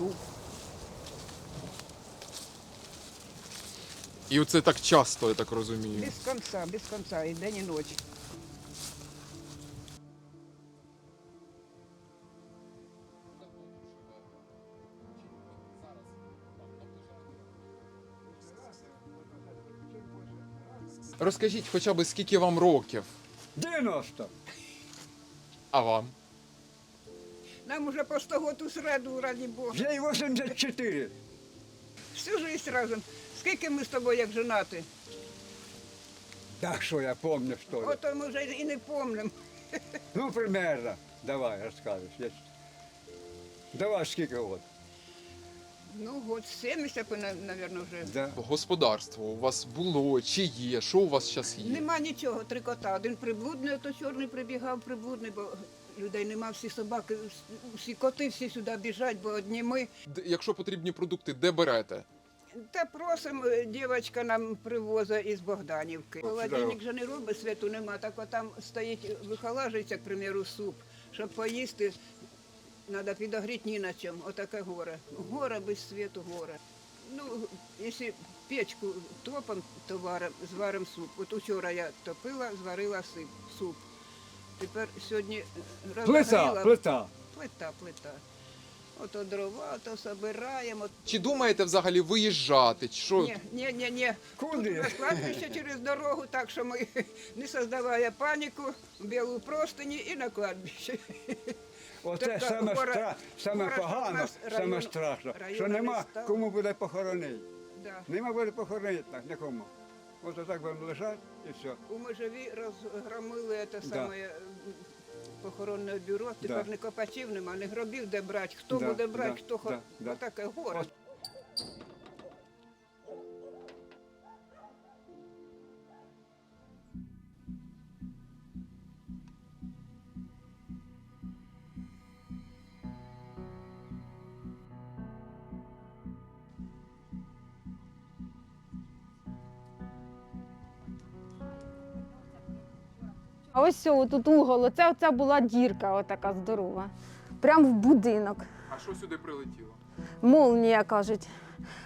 гуп. І оце так часто, я так розумію. Без кінця, без кінця, і день, і ночі. Розкажіть хоча б скільки вам років, 90. а вам? Нам уже по 100 год у середу, раді Бога. Вже й 84. Всю жизнь разом. Скільки ми з тобою як женати? Так що я помню, що ли. Ото ми вже і не помним. Ну, примерно. Давай, розкажеш. Я... Давай, скільки от. Ну, год 70, мабуть, вже. Да. Господарство у вас було чи є? Що у вас зараз є? Нема нічого, три кота. Один приблудний, то чорний прибігав, приблудний, бо людей нема, всі собаки, всі коти всі сюди біжать, бо одні ми. Д- Якщо потрібні продукти, де берете? Та просимо, е, дівчинка нам привозить із Богданівки. Холодильник же не робить, світу нема, так от там стоїть, вихолажується, к примеру, суп. Щоб поїсти, треба підогріти ні на чому. Отаке горе. Горе без світу, горе. Ну, якщо печку топом, то варим, зварим суп. От учора я топила, зварила суп. Тепер сьогодні Плита, плита. Плита, плита. Ото дрова, то собираємо, Чи думаєте взагалі виїжджати? Чи що? ні, ні, ні, ні. Куди? Тут кладбище через дорогу, так що ми, не создавая паніку, в білу простині і на кладбище. Оце Така саме, гора- стра... саме гора, погано, нас саме район- страшно, що нема не стало. кому буде похоронити. Да. Нема буде похоронити так, нікому. Ось отак будемо лежати і все. У Межові розгромили те Да. саме м, похоронне бюро, тепер Да. не копачів нема, не гробів де брати, хто Да, буде брати, да, хто хо... да, да. Отаке горе. А ось тут угол, оце, оце була дірка, отака здорова. Прямо в будинок. А що сюди прилетіло? Молнія кажуть.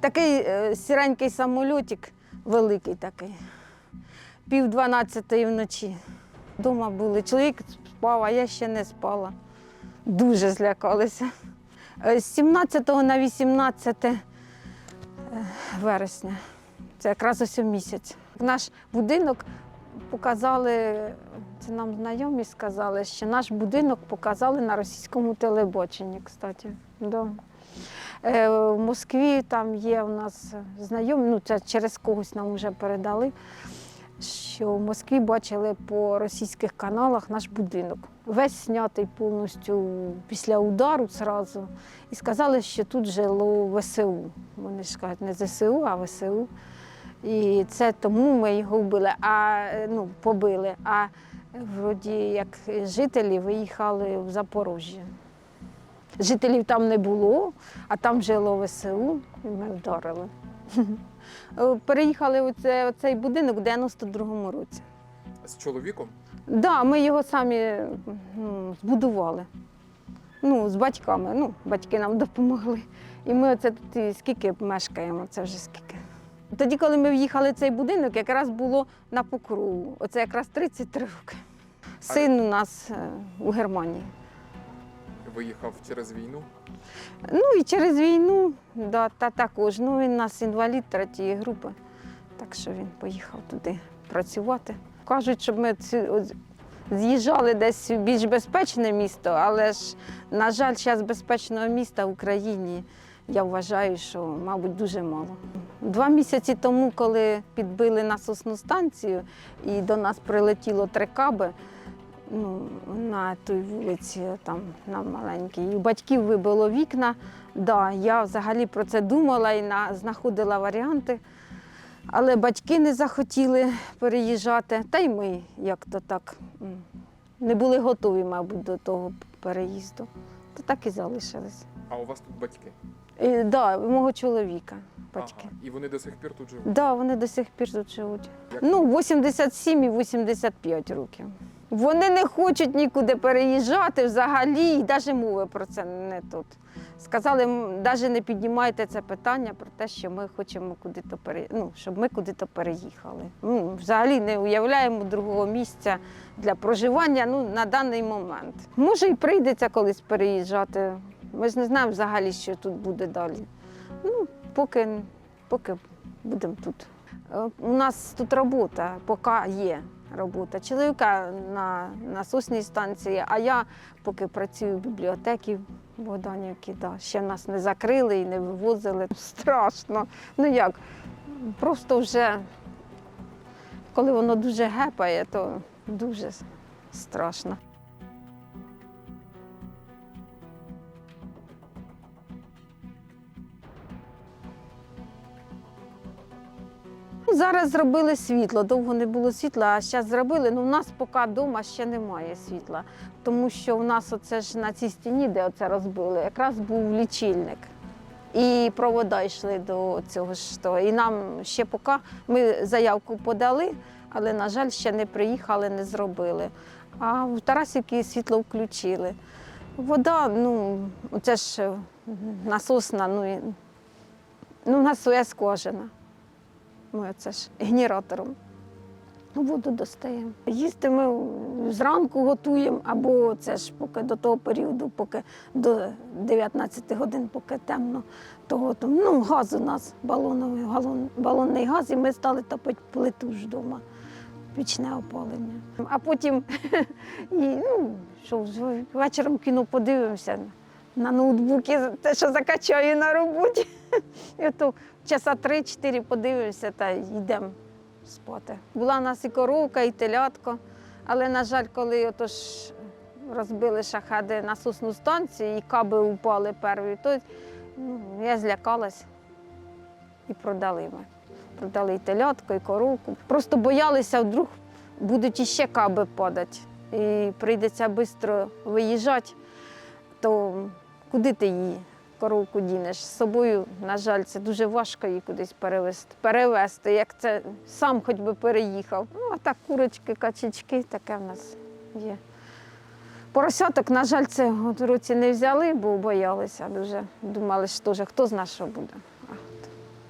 Такий е, сіренький самольотик, великий такий. Пів дванадцятої вночі. Дома були. Чоловік спав, а я ще не спала. Дуже злякалися. Е, З 17 на 18 е, вересня. Це якраз ось у місяць. Наш будинок показали, це нам знайомі сказали, що наш будинок показали на російському телебаченні, кстати. Да. Е, В Москві там є у нас знайомі, ну це через когось нам вже передали, що в Москві бачили по російських каналах наш будинок. Весь знятий повністю після удару зразу. І сказали, що тут жило ВСУ. Вони ж кажуть, не ЗСУ, а ВСУ. І це тому ми його вбили, а ну, побили. А вроді як жителі виїхали в Запорожжя. Жителів там не було, а там жило ВСУ, і ми вдарили. Переїхали у цей будинок в 92-му році. З чоловіком? Так, да, ми його самі ну, збудували. Ну, з батьками. Ну, батьки нам допомогли. І ми оце тут і скільки мешкаємо, це вже скільки. Тоді, коли ми в'їхали в цей будинок, якраз було на покрову. Оце якраз 33 роки. Син у нас е, у Германії. Виїхав через війну. Ну і через війну, да, та також. Ну, він у нас інвалід третьої групи, так що він поїхав туди працювати. Кажуть, щоб ми ці- от з'їжджали десь в більш безпечне місто, але ж, на жаль, зараз безпечного міста в Україні я вважаю, що, мабуть, дуже мало. Два місяці тому, коли підбили насосну станцію і до нас прилетіло три каби, ну, на той вулиці, там на маленькій. І у батьків вибило вікна. Да, я взагалі про це думала і на, знаходила варіанти. Але батьки не захотіли переїжджати, та й ми як-то так не були готові, мабуть, до того переїзду. То так і залишились. А у вас тут батьки? І, да, мого чоловіка батьки. Ага. І вони до сих пір тут живуть. Да, вони до сих пір тут живуть. Як- Ну, 87 і 85 років. Вони не хочуть нікуди переїжджати взагалі, і навіть мови про це не тут. Сказали, навіть не піднімайте це питання про те, що ми хочемо куди-то пере... ну, щоб ми куди-то переїхали. Ну, взагалі не уявляємо другого місця для проживання ну, на даний момент. Може, і прийдеться колись переїжджати. Ми ж не знаємо взагалі, що тут буде далі. Ну, поки, поки будемо тут. Е, У нас тут робота, поки є робота. Чоловіка на насосній станції, а я поки працюю в бібліотеці в Богданівці. Да. Ще нас не закрили і не вивозили. Страшно. Ну як? Просто вже, коли воно дуже гепає, то дуже страшно. Зараз зробили світло, довго не було світла, а зараз зробили. Ну, у нас поки вдома ще немає світла, тому що у нас оце ж на цій стіні, де оце розбили, якраз був лічильник. І провода йшли до цього ж того. І нам ще поки ми заявку подали, але, на жаль, ще не приїхали, не зробили. А в Тарасівці світло включили. Вода, ну, це ж насосна, ну, ну, у нас своя скважина. Ми це ж генератором воду достаємо. Їсти ми зранку готуємо, або це ж поки до того періоду, поки до 19 годин, поки темно, то готуємо. Ну, газ у нас балоновий, галон, балонний газ, і ми стали топити плиту ж вдома, пічне опалення. А потім і, ну, що, вечором кіно подивимося на ноутбуці, те, що закачаю на роботі. І то часа 3-4 подивимося та йдемо спати. Була у нас і коровка, і телятко. Але, на жаль, коли отож розбили шахеди насосну станцію і каби упали перві, то ну, я злякалась і продали ми. Продали і телятко, і коровку. Просто боялися, вдруг будуть іще каби падати. І прийдеться швидко виїжджати, то куди ти її? коровку дінеш з собою, на жаль, це дуже важко її кудись перевезти. Перевезти, як це сам хоч би переїхав. Ну, а так курочки, качечки, таке в нас є. Поросяток, на жаль, цього році не взяли, бо боялися дуже. Думали, що теж хто зна, що буде.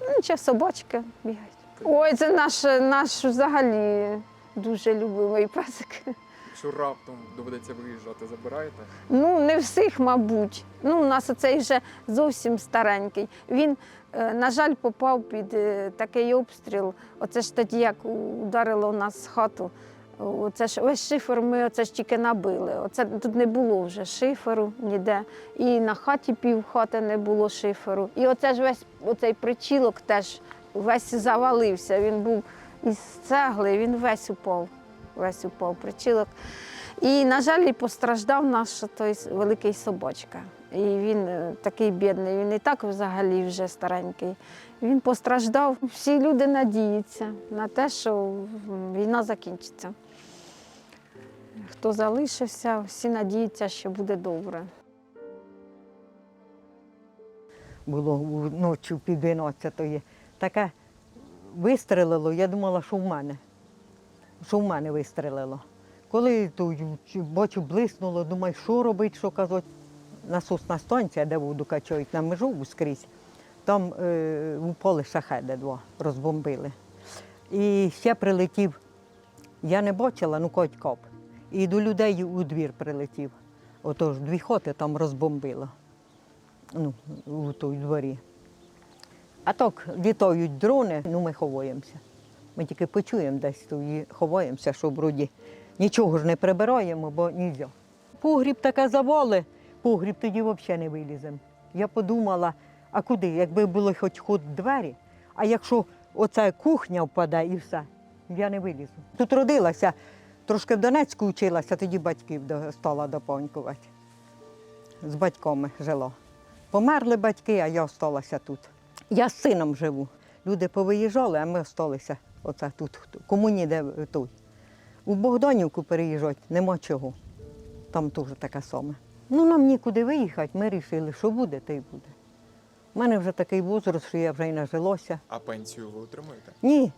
Ну, чи собачки бігають. Ой, це наш, наш взагалі дуже любимий песик. Якщо раптом доведеться виїжджати, забираєте? Ну, не всіх, мабуть. Ну, у нас оцей вже зовсім старенький. Він, е, на жаль, попав під е, такий обстріл. Оце ж тоді, як ударило у нас хату. Оце ж весь шифер ми оце ж тільки набили. Оце тут не було вже шиферу ніде. І на хаті пів хати не було шиферу. І оце ж весь оцей причілок теж весь завалився. Він був із цегли, він весь упав. Весь упав причілок. І, на жаль, і постраждав наш той великий собачка. І він е, такий бідний, він і так взагалі вже старенький. Він постраждав. Всі люди надіються на те, що війна закінчиться. Хто залишився, всі надіються, що буде добре. було ночі пів 12 Таке вистрелило, я думала, що в мене. Що в мене вистрелило. Коли то, бачу, блиснуло, думаю, що робити, що казати. Насосна станція, де воду качають на межу скрізь, там е, упали шахеди два, розбомбили. І ще прилетів, я не бачила, ну коть коп. І до людей у двір прилетів. Отож, дві хоти там розбомбило ну, у той дворі. А так літають дрони, ну ми ховаємося. Ми тільки почуємо десь то і ховаємося, що вроді нічого ж не прибираємо, бо нельзя. Погріб таке завали, погріб тоді взагалі не виліземо. Я подумала, а куди? Якби було хоч ход двері, а якщо оця кухня впаде і все, я не вилізу. Тут родилася, трошки в Донецьку вчилася, тоді батьків стала допонькувати. З батьками жила. Померли батьки, а я залишилася тут. Я з сином живу. Люди повиїжджали, а ми залишилися оце тут. Кому ніде тут. У Богданівку переїжджати нема чого. Там теж таке саме. Ну, нам нікуди виїхати, ми вирішили, що буде, то й буде. У мене вже такий возраст, що я вже й нажилося. А пенсію ви отримуєте? Ні,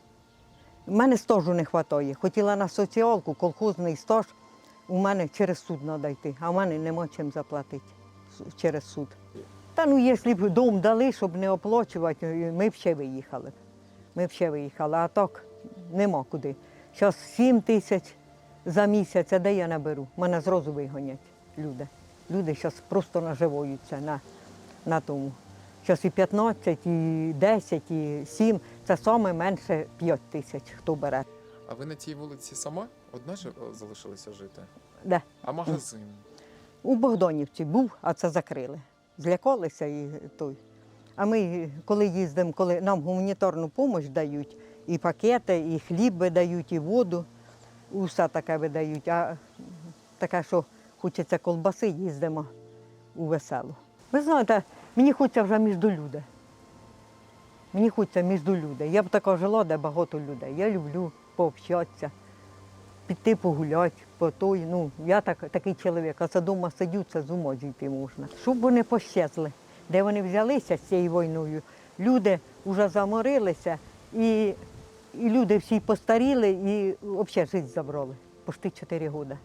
в мене стажу не вистачає. Хотіла на соціалку, колхозний стаж, у мене через суд треба йти, а в мене нема чим заплатити через суд. Та ну, якщо б дом дали, щоб не оплачувати, ми б ще виїхали. Ми б ще виїхали, а так нема куди. Зараз 7 тисяч за місяць, а де я наберу? Мене зразу вигонять люди. Люди зараз просто наживаються на, на тому. Зараз і 15, і 10, і 7 це саме менше 5 тисяч, хто бере. А ви на тій вулиці сама одна ж е, залишилися жити? Де? А магазин? У Богданівці був, а це закрили. Злякалися і той. А ми, коли їздимо, коли нам гуманітарну допомогу дають, і пакети, і хліб видають, і воду, усе таке видають. А таке, що хочеться колбаси, їздимо у веселу. Ви знаєте, мені хочеться вже між люди. Мені хочеться між люди. Я б така жила, де багато людей. Я люблю пообщатися піти погуляти, по той. Ну, я так, такий чоловік, а це вдома сидю, це з ума зійти можна. Щоб вони пощезли, де вони взялися з цією війною. Люди вже заморилися, і, і люди всі постаріли і взагалі життя забрали. Почти 4 роки.